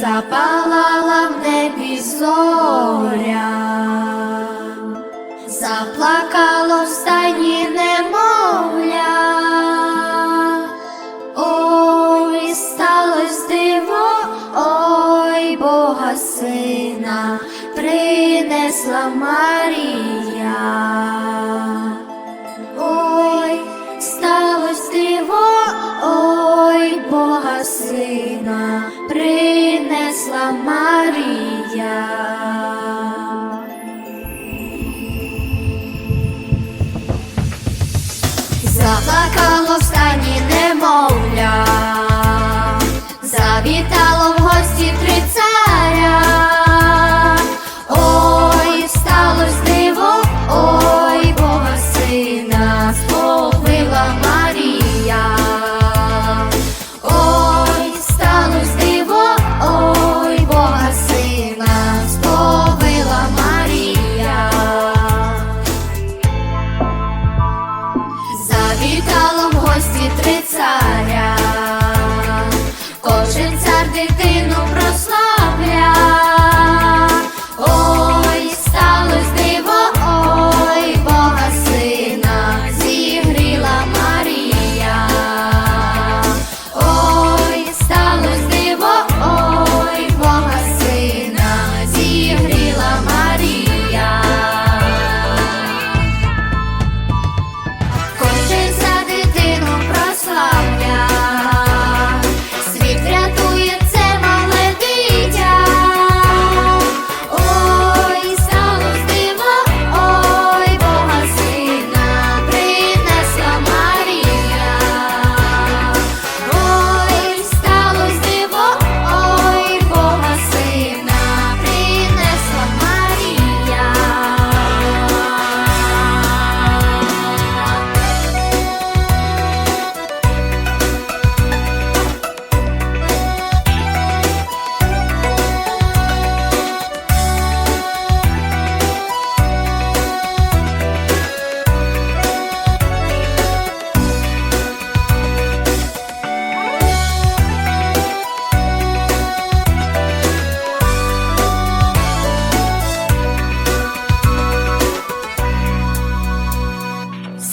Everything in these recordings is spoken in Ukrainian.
запалала в небі зоря, заплакало в стайні немовля. Ой, сталось диво, ой, Бога сина принесла Марія. Ой, сталось диво, ой, Бога сина принесла Марія. Заплакало в стані немовля, завітало бути царя, кожен цар дитину.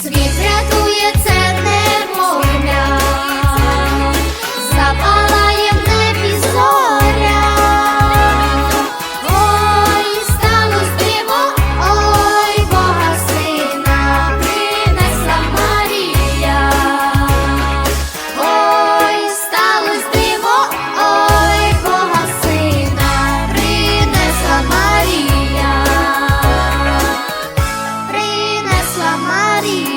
Світ рятує це немовля, запалає в небі зоря, ой, стало стрімо, ой, Бога сина принесла Марія, ой, стало стрімо, ой, Бога сина принесла Марія, принесла Марія.